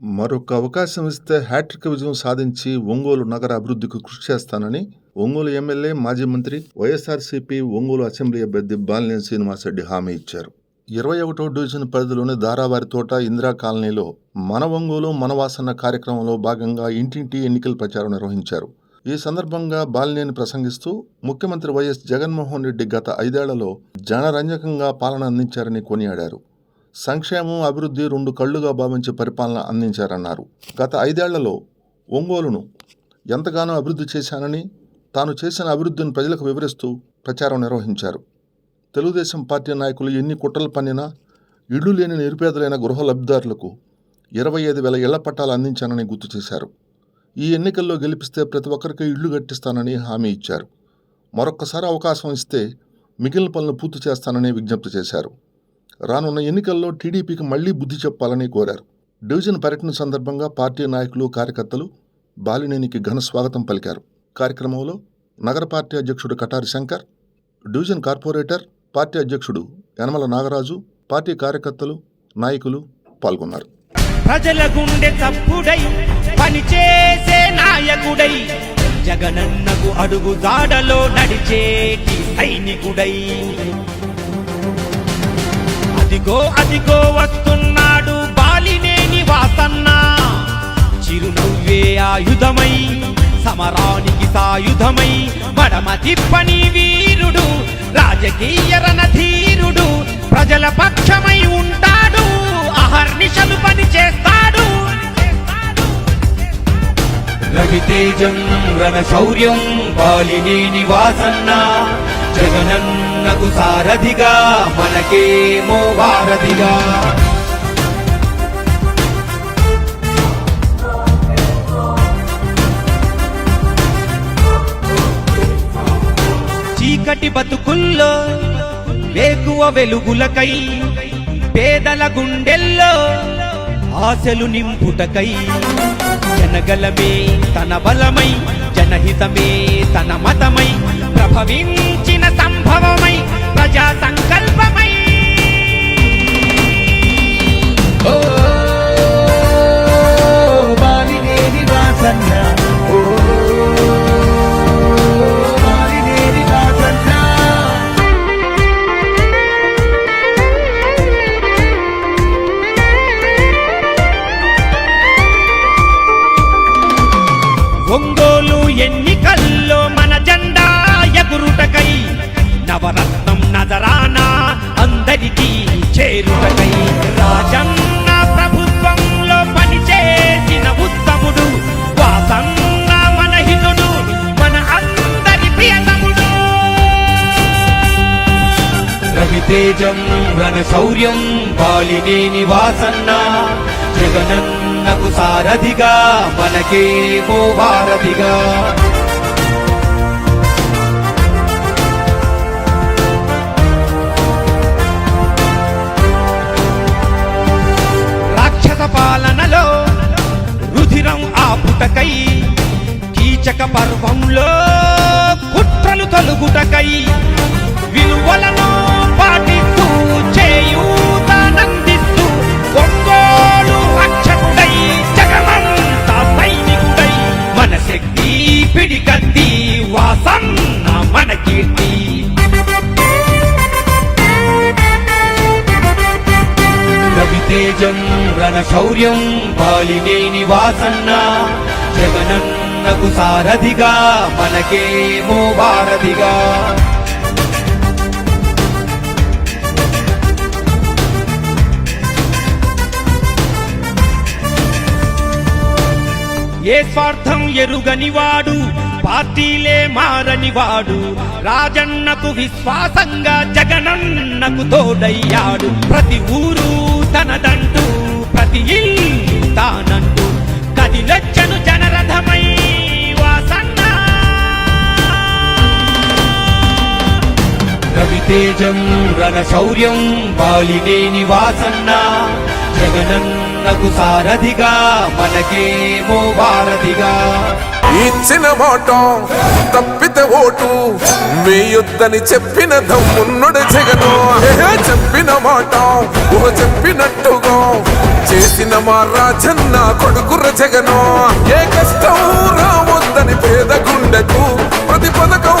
మరొక అవకాశం ఇస్తే హ్యాట్రిక్ విజయం సాధించి ఒంగోలు నగర అభివృద్ధికి కృషి చేస్తానని ఒంగోలు ఎమ్మెల్యే మాజీ మంత్రి వైఎస్ఆర్సీపీ ఒంగోలు అసెంబ్లీ అభ్యర్థి బాలినేని శ్రీనివాసరెడ్డి హామీ ఇచ్చారు. ఇరవై ఒకటో డివిజన్ పరిధిలోని దారావారి తోట ఇందిరా కాలనీలో మన ఒంగోలు మనవాసన్న కార్యక్రమంలో భాగంగా ఇంటింటి ఎన్నికల ప్రచారం నిర్వహించారు. ఈ సందర్భంగా బాలినేని ప్రసంగిస్తూ ముఖ్యమంత్రి వైఎస్ జగన్మోహన్ రెడ్డి గత ఐదేళ్ళలో జనరంజకంగా పాలన అందించారని కొనియాడారు. సంక్షేమం అభివృద్ధి రెండు కళ్ళుగా భావించే పరిపాలన అందించారన్నారు. గత ఐదేళ్ళలో ఒంగోలును ఎంతగానో అభివృద్ధి చేశానని తాను చేసిన అభివృద్ధిని ప్రజలకు వివరిస్తూ ప్రచారం నిర్వహించారు. తెలుగుదేశం పార్టీ నాయకులు ఎన్ని కుట్రలు పన్నినా ఇళ్ళు లేని నిరుపేదలైన గృహ లబ్ధిదారులకు ఇరవై ఐదు వేల ఇళ్ళ పట్టాలు అందించానని గుర్తు చేశారు. ఈ ఎన్నికల్లో గెలిపిస్తే ప్రతి ఒక్కరికి ఇళ్ళు కట్టిస్తానని హామీ ఇచ్చారు. మరొక్కసారి అవకాశం ఇస్తే మిగిలిన పనులు పూర్తి చేస్తానని విజ్ఞప్తి చేశారు. రానున్న ఎన్నికల్లో టీడీపీకి మళ్ళీ బుద్ధి చెప్పాలని కోరారు. డివిజన్ పర్యటన సందర్భంగా పార్టీ నాయకులు కార్యకర్తలు బాలినేనికి ఘన స్వాగతం పలికారు. కార్యక్రమంలో నగర పార్టీ అధ్యక్షుడు Katari Shankar division corporator party అధ్యక్షుడు యనమల నాగరాజు పార్టీ కార్యకర్తలు నాయకులు పాల్గొన్నారు. ప్రజల గుండె పనిచేసే నాయకుడై జగనన్నకు అడుగు దాడలో నడిచేటి సైనికుడై. అదిగో అదిగో వస్తున్నాడు బాలినేని వాసన్న చిరునవ్వే ఆయుధమై సమరానికి సాయుధమై మడమ తిప్పని వీరుడు రాజకీయ రణధీరుడు ప్రజల పక్షమై ఉంటాడు అహర్నిశలు పని చేస్తాడు. రవితేజం రణ శౌర్యం బాలినేని వాసన్న మనకు సారథిగా మనకేమో వారధిగా. చీకటి బతుకుల్లో వేకువ వెలుగులకై పేదల గుండెల్లో ఆశలు నింపుటకై. జనగలమే తన బలమై జనహితమే తన మతమై ప్రభవించిన సంభవమై ప్రజా నజరానా అందరికీ చేరుటకై. రాజన్న ప్రభుత్వంలో పనిచేసిన ఉత్తముడు వాసన్న మన హితుడు మన అందరి ప్రియతముడు. రవితేజం రణ శౌర్యం బాలినేని వాసన్న జగనన్నకు సారథిగా మనకేమో భారతిగా. కీలక పర్వంలో కుట్రలు తొలుగుటకై విలువలను పాటిస్తూ చేయూతనందిస్తూ ఒంగోలు రక్షకుడై సైనికుడై మన శక్తి పిడికత్తి వాసన్న మన కీర్తి. రవితేజం రణ శౌర్యం బాలినేని వాసన్న మనకు సారథిగా మనకేమో భారతిగా. ఏ స్వార్థం ఎరుగనివాడు పార్టీలే మారనివాడు రాజన్నకు విశ్వాసంగా జగనన్నకు తోడయ్యాడు. ప్రతి ఊరు తనదంటూ ప్రతి ఇల్లు తానంటూ కదిలచ్చను తేజం రణ శౌర్యం బాలినేని వాసన్న జగనన్నకు సారథిగా మనకేమో వారధిగా ఇచ్చిన మాట తప్పితే ఓటు వేయొద్దని చెప్పిన దమ్మున్నడు జగను. చెప్పిన మాట ఊహ చెప్పినట్టుగా చేసిన మా రాజన్న కొడుకుర జగను. ఏ కష్టం రావద్దని పేద గుండెకు ప్రతి పథకం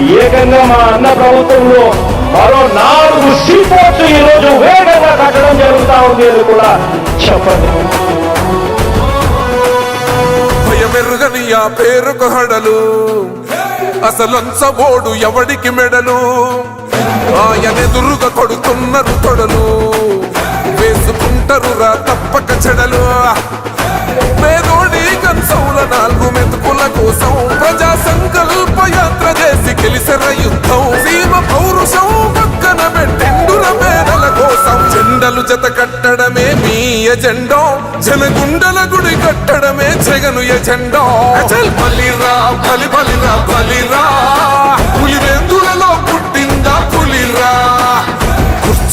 ఏకంగా మా అన్న ప్రభుత్వంలో మరో నాలుగు సీపోర్ట్లు ఈ రోజు వేగంగా కట్టడం జరుగుతూ ఉంది అని కూడా చెప్పండి. భయమెరుగని ఆ పేరుకు హడలు. అసలంచబోడు ఎవడికి మెడలు? ఆయనెదురుగా కొడుతున్నారు తొడలు. వేసుకుంటారు రా తప్పక చెడలు. పేదోడి కంచౌల నాలుగు మెతుకుల కోసం ప్రజా సంకల్ప యాత్ర చేసి గెలిసిన యుద్ధం సీమ పౌరుషం పక్కన పెట్టిండుర పేదల కోసం జెండలు జత కట్టడమే మీ ఎజెండో. జనగుండల గుడి కట్టడమే జగను ఎజెండో. బలిరా బలి బలిరా బలిరా.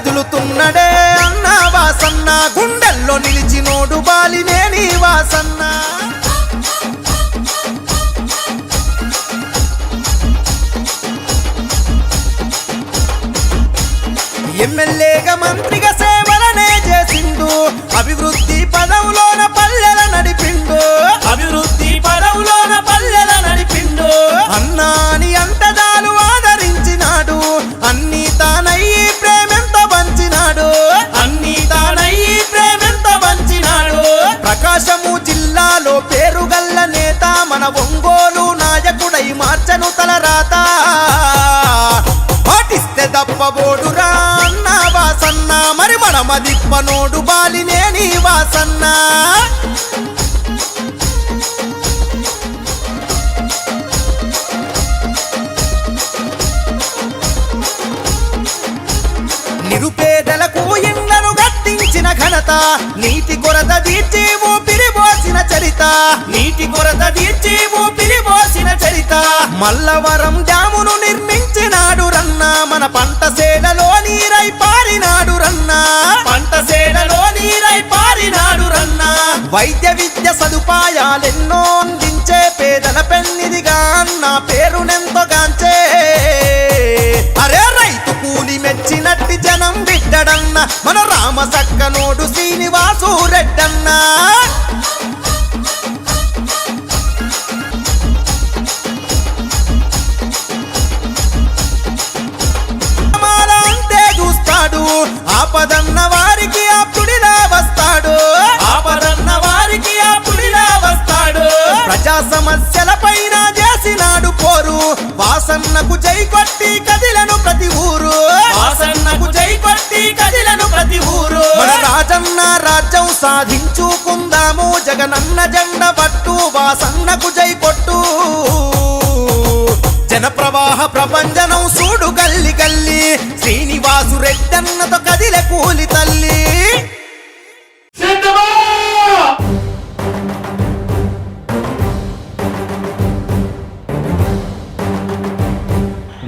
కదులుతున్నడే అన్న వాసన్న. గుండెల్లో నిలిచి నోడు నిలిచినోడు బాలినేని వాసన్న. ఎమ్మెల్యేగా మంత్రిగా సేవలనే చేసిండు. అభివృద్ధి పదవులోన పల్లెల నడిపిండు. ఒంగోలు నాయకుడై మార్చను తల రాత పాటిస్తే దప్పబోడురా అన్న వాసన్న మరి మన మదిప్పనోడు బాలినేని వాసన్న. నిరుపేదలకు ఎన్ని ఘనత నీటి కొరత తీర్చి ఊపిరి పోసిన చరిత. నీటి కొరత తీర్చి ఊపిరి పోసిన చరిత. మల్లవరం డ్యామును నిర్మించినాడు రన్న మన పంట సేలలో నీరై పారినాడు రన్న పంట సేలలో నీరై పారినాడు రన్న వైద్య విద్య సదుపాయాలెన్నో అందించే పేదల పెన్నిదిగా అన్న పేరునెంతో మన రామ సక్కనోడు శ్రీనివాసు రెడ్డన్నా. చూస్తాడు ఆపదన్న వారికి ఆప్తుడిలా వస్తాడు. ఆపదన్న వారికి అప్పుడిలా వస్తాడు. ప్రజా సమస్య వాసన్నకు జై కొట్టి కదిలను ప్రతి ఊరు. వాసన్నకు జై కొట్టి కదిలను ప్రతి ఊరు. మన రాజన్న రాజ్యం సాధించుకుందాము జగనన్న జెండ పట్టు వాసన్నకు జై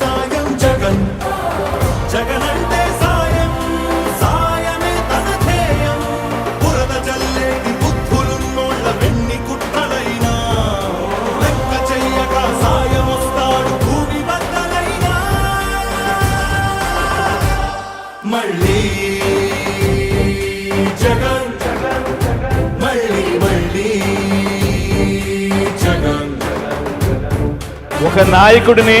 సాయం జగన్. జగన్ అంటే సాయం సాయమే తన ధ్యేయం. బురద జల్లేటి బుద్ధులున్నోళ్ళ వెన్ని కుట్రలైనా. లెక్క చెయ్యక సాయం వస్తాడు భూమి బద్దలైనా. మళ్ళీ జగన్ మళ్ళీ మళ్ళీ జగన్. ఒక నాయకుడిని